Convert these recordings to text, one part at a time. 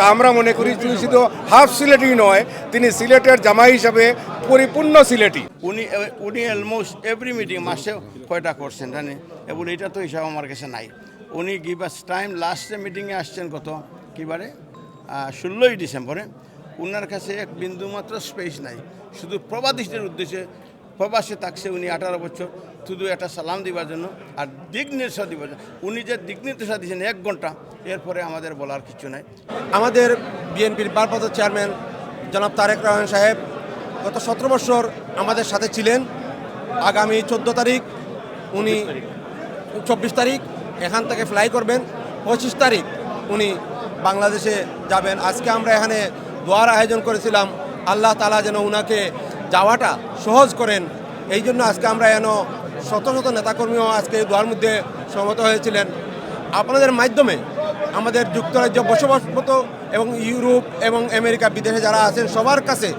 তা আমরা মনে করি তিনি শুধু হাফ সিলেটি নয়, তিনি সিলেটের জামাই হিসাবে পরিপূর্ণ সিলেটি। উনি উনি অলমোস্ট এভরি মিটিং মাসে কয়টা করছেন জানি এবং এটা তো হিসাব আমার কাছে নাই। উনি গিভ আস টাইম লাস্টে মিটিংয়ে আসছেন কত? কিবারে ষোলোই ডিসেম্বরে। উনার কাছে এক বিন্দু মাত্র স্পেস নাই। শুধু প্রবাদীদের উদ্দেশ্যে, প্রবাসে থাকছে উনি আঠারো বছর। শুধু একটা সালাম দিবার জন্য আর দিক নির্দেশা দিবার জন্য। উনি যে দিক নির্দেশা দিয়েছেন এক ঘণ্টা এরপরে আমাদের বলার কিছু নাই। আমাদের বিএনপির ভারপ্রাপ্ত চেয়ারম্যান জনাব তারেক রহমান সাহেব গত সতেরো বছর আমাদের সাথে ছিলেন। আগামী চোদ্দ তারিখ উনি চব্বিশ তারিখ। এখান থেকে ফ্লাই করবেন। পঁচিশ তারিখ উনি বাংলাদেশে যাবেন। আজকে আমরা এখানে দোয়ার আয়োজন করেছিলাম। আল্লাহ তালা যেন উনাকে যাওয়াটা সহজ করেন। এই জন্য আজকে আমরা যেন শত শত নেতাকর্মীও আজকে এই দোয়ার মধ্যে সমত হয়েছিলেন। আপনাদের মাধ্যমে আমাদের যুক্তরাজ্য বসবাসরত এবং ইউরোপ এবং আমেরিকা বিদেশে যারা আছেন, সবার কাছে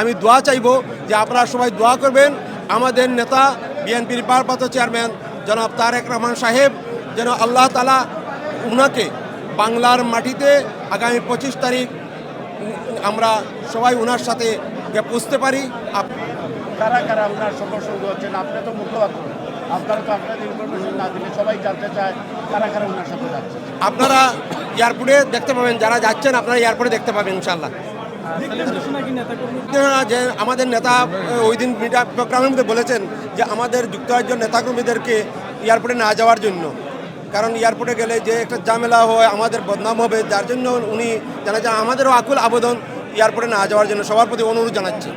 আমি দোয়া চাইব যে আপনারা সবাই দোয়া করবেন। আমাদের নেতা, বিএনপির ভারপ্রাপ্ত চেয়ারম্যান জনাব তারেক রহমান সাহেব যেন আল্লাহ তালা উনাকে বাংলার মাটিতে আগামী পঁচিশ তারিখ আমরা সবাই ওনার সাথে পুষতে পারি। কারা কারা আপনার সঙ্গে হচ্ছেন? আপনি তো মুখপাত্র। আপনারা তো আপনাদের ইনফরমেশন না দিলে সবাই জানতে চায় কারা কারা ওনার সাথে যাচ্ছে। আপনারা এয়ারপোর্টে দেখতে পাবেন, যারা যাচ্ছেন আপনারা এয়ারপোর্টে দেখতে পাবেন ইনশাল্লাহ যে আমাদের নেতা ওই দিন মিডিয়া প্রোগ্রামের মধ্যে বলেছেন যে আমাদের যুক্তরাজ্য নেতাকর্মীদেরকে এয়ারপোর্টে না যাওয়ার জন্য। কারণ এয়ারপোর্টে গেলে যে একটা ঝামেলা হয়, আমাদের বদনাম হবে, যার জন্য উনি জানা যায় আমাদেরও আকুল আবেদন এয়ারপোর্টে না যাওয়ার জন্য সবার প্রতি অনুরোধ জানাচ্ছি।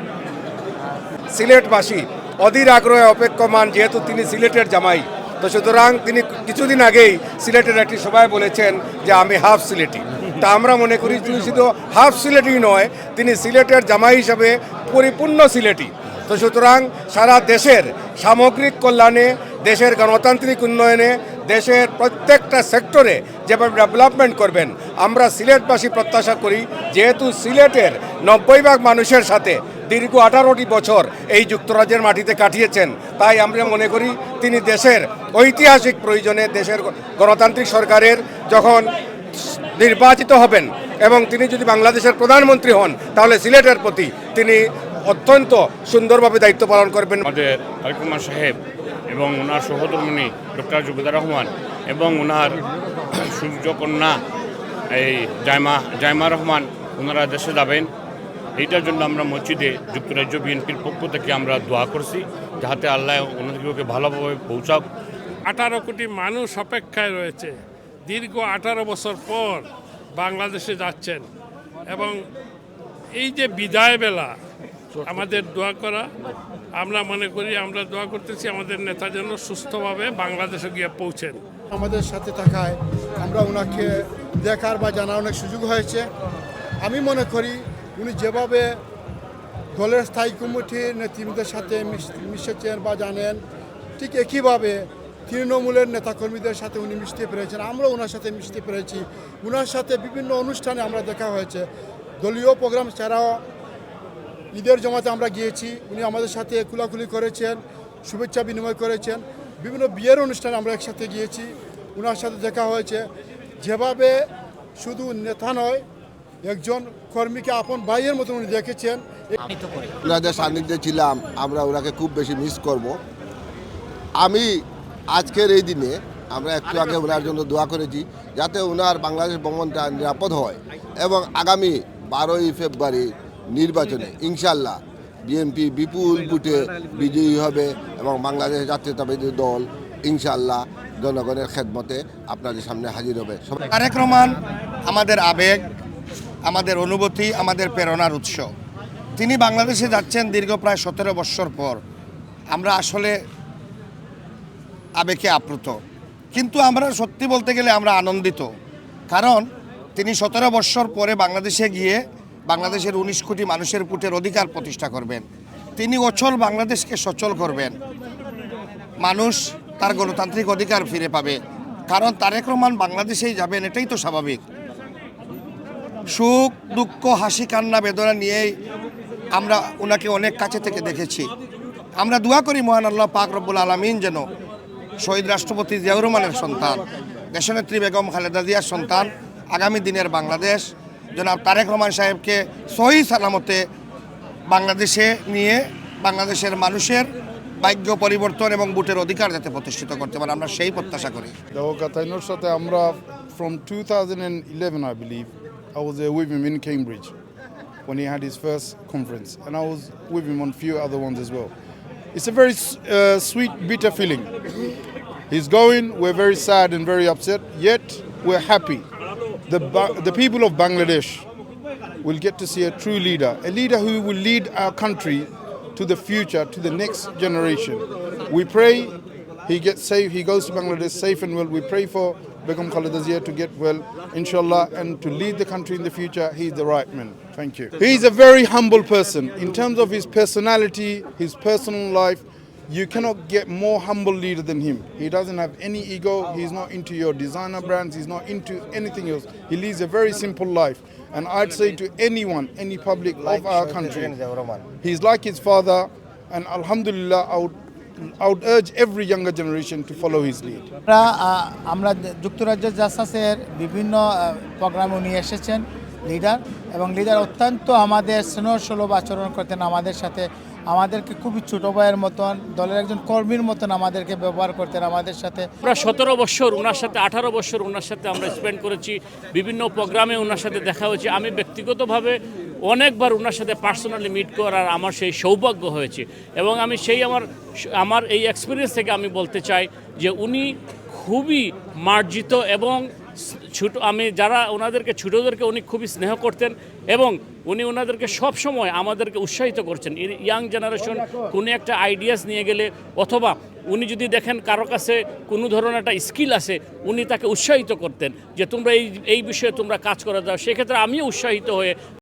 সিলেটবাসী অধীর আগ্রহে অপেক্ষমান, যেহেতু তিনি সিলেটের জামাই। তো সুতরাং তিনি কিছুদিন আগেই সিলেটের একটি সভায় বলেছেন যে, আমি হাফ সিলেটি। তা আমরা মনে করি তিনি শুধু হাফ সিলেটি নয়, তিনি সিলেটের জামাই হিসাবে পরিপূর্ণ সিলেটি। তো সুতরাং সারা দেশের সামগ্রিক কল্যাণে, দেশের গণতান্ত্রিক উন্নয়নে, দেশের প্রত্যেকটা সেক্টরে যেভাবে ডেভেলপমেন্ট করবেন, আমরা সিলেটবাসী প্রত্যাশা করি, যেহেতু সিলেটের নব্বই ভাগ মানুষের সাথে দীর্ঘ আঠারোটি বছর এই যুক্তরাজ্যের মাটিতে কাটিয়েছেন। তাই আমরা মনে করি তিনি দেশের ঐতিহাসিক প্রয়োজনে দেশের গণতান্ত্রিক সরকারের যখন নির্বাচিত হবেন এবং তিনি যদি বাংলাদেশের প্রধানমন্ত্রী হন, তাহলে সিলেটের প্রতি তিনি অত্যন্ত সুন্দরভাবে দায়িত্ব পালন করবেন। আমাদের তারেক সাহেব এবং ওনার সহধর্মণী ডক্টর জুবেদার রহমান এবং ওনার সূর্যকন্যা এই জায়মা জায়মা রহমান, ওনারা দেশে যাবেন। এইটার জন্য আমরা মসজিদে যুক্তরাজ্য বিএনপির পক্ষ থেকে আমরা দোয়া করছি যাতে আল্লাহ ওনাদেরকে ভালোভাবে পৌঁছাক। আঠারো কোটি মানুষ অপেক্ষায় রয়েছে। দীর্ঘ আঠারো বছর পর বাংলাদেশে যাচ্ছেন এবং এই যে বিদায় বেলা আমাদের দোয়া করা আমরা মনে করি আমরা দোয়া করতেছি আমাদের নেতা যেন সুস্থভাবে বাংলাদেশে গিয়ে পৌঁছেন। আমাদের সাথে থাকায় আমরা ওনাকে দেখার বা জানার অনেক সুযোগ হয়েছে। আমি মনে করি উনি যেভাবে দলের স্থায়ী কমিটির নেতৃবৃন্দের সাথে মিশ- মিশেছেন বা জানেন, ঠিক একইভাবে তৃণমূলের নেতাকর্মীদের সাথে উনি মিশতে পেরেছেন। আমরা ওনার সাথে মিশতে পেরেছি। ওনার সাথে বিভিন্ন অনুষ্ঠানে আমরা দেখা হয়েছে। দলীয় প্রোগ্রাম ছাড়াও ঈদের জমাতে আমরা গিয়েছি। উনি আমাদের সাথে কুলাকুলি করেছেন, শুভেচ্ছা বিনিময় করেছেন। বিভিন্ন বিয়ের অনুষ্ঠানে আমরা একসাথে গিয়েছি। ওনার সাথে দেখা হয়েছে। যেভাবে শুধু নেতা নয় একজন কর্মীকে আপন ভাইয়ের মতো উনি দেখেছেন। ওনাদের সান্নিধ্যে ছিলাম আমরা ওনাকে খুব বেশি মিস করব। আমি আজকের এই দিনে আমরা একটু আগে ওনার জন্য দোয়া করেছি যাতে ওনার বাংলাদেশ ভ্রমণটা নিরাপদ হয় এবং আগামী বারোই ফেব্রুয়ারি নির্বাচনে ইনশাল্লাহ বিএনপি বিপুল বুটে বিজয়ী হবে এবং বাংলাদেশ জাতীয়তাবাদী দল ইনশাল্লাহ জনগণের খেদমতে আপনাদের সামনে হাজির হবে। সবাই তারেক রহমান আমাদের আবেগ আমাদের অনুভূতি, আমাদের প্রেরণার উৎস। তিনি বাংলাদেশে যাচ্ছেন দীর্ঘ প্রায় সতেরো বৎসর পর। আমরা আসলে আবেগে আপ্লুত। কিন্তু আমরা সত্যি বলতে গেলে আমরা আনন্দিত। কারণ তিনি সতেরো বৎসর পরে বাংলাদেশে গিয়ে বাংলাদেশের উনিশ কোটি মানুষের পুটের অধিকার প্রতিষ্ঠা করবেন। তিনি অচল বাংলাদেশকে সচল করবেন। মানুষ তার গণতান্ত্রিক অধিকার ফিরে পাবে। কারণ তারেক রহমান বাংলাদেশেই যাবেন, এটাই তো স্বাভাবিক। সুখ, দুঃখ, হাসি, কান্না, বেদনা নিয়েই আমরা ওনাকে অনেক কাছে থেকে দেখেছি। আমরা দোয়া করি মহান আল্লাহ পাক রব্বুল আলমিন যেন শহীদ রাষ্ট্রপতি জিয়াউর রহমানের সন্তান, দেশনেত্রী বেগম খালেদা জিয়ার সন্তান, আগামী দিনের বাংলাদেশ, জনাব তারেক রহমান সাহেবকে সহি সালামতে বাংলাদেশে নিয়ে বাংলাদেশের মানুষের ভাগ্য পরিবর্তন এবং ভোটের অধিকার যাতে প্রতিষ্ঠিত করতে পারে, আমরা সেই প্রত্যাশা করি। সাথে আমরা from 2011 I believe I was there with him in Cambridge when he had his first conference and I was with him on a few other ones as well it's a very uh, sweet bitter feeling he's going we're very sad and very upset yet we're happy the, Ba- the people of Bangladesh will get to see a true leader, a leader who will lead our country to the future, to the next generation. We pray he gets safe, he goes to Bangladesh safe and well. We pray for Begum Khaleda Zia to get well, inshallah, and to lead the country in the future. He's the right man. Thank you. He's a very humble person in terms of his personality, his personal life. You cannot get more humble leader than him. He doesn't have any ego. He's not into your designer brands. He's not into anything else. He leads a very simple life. And I'd say to anyone, any public of our country, he's like his father. And Alhamdulillah, I would, I would urge every younger generation to follow his lead. আমরা যুক্তরাজ্যের জাসাসের বিভিন্ন programme উনি এসেছেন, leader, এবং leader অত্যন্ত আমাদের স্নেহ সুলভ আচরণ করতেন আমাদের সাথে আমাদেরকে খুবই ছোটো ভাইয়ের মতন, দলের একজন কর্মীর মতন আমাদেরকে ব্যবহার করতেন, আমাদের সাথে। আমরা সতেরো বছর ওনার সাথে আঠারো বছর ওনার সাথে আমরা স্পেন্ড করেছি, বিভিন্ন প্রোগ্রামে ওনার সাথে দেখা হয়েছে। আমি ব্যক্তিগতভাবে অনেকবার ওনার সাথে পার্সোনালি মিট করার আমার সেই সৌভাগ্য হয়েছে এবং আমি সেই আমার আমার এই এক্সপিরিয়েন্স থেকে আমি বলতে চাই যে উনি খুবই মার্জিত এবং ছোট, আমি যারা ওনাদেরকে ছোটোদেরকে উনি খুবই স্নেহ করতেন এবং উনি ওনাদেরকে সব সময় আমাদেরকে উৎসাহিত করছেন। ইয়াং জেনারেশন কোনো একটা আইডিয়াস নিয়ে গেলে অথবা উনি যদি দেখেন কারও কাছে কোনো ধরনের একটা স্কিল আছে, উনি তাকে উৎসাহিত করতেন যে তোমরা এই এই বিষয়ে তোমরা কাজ করে দাও সেক্ষেত্রে আমিও উৎসাহিত হয়ে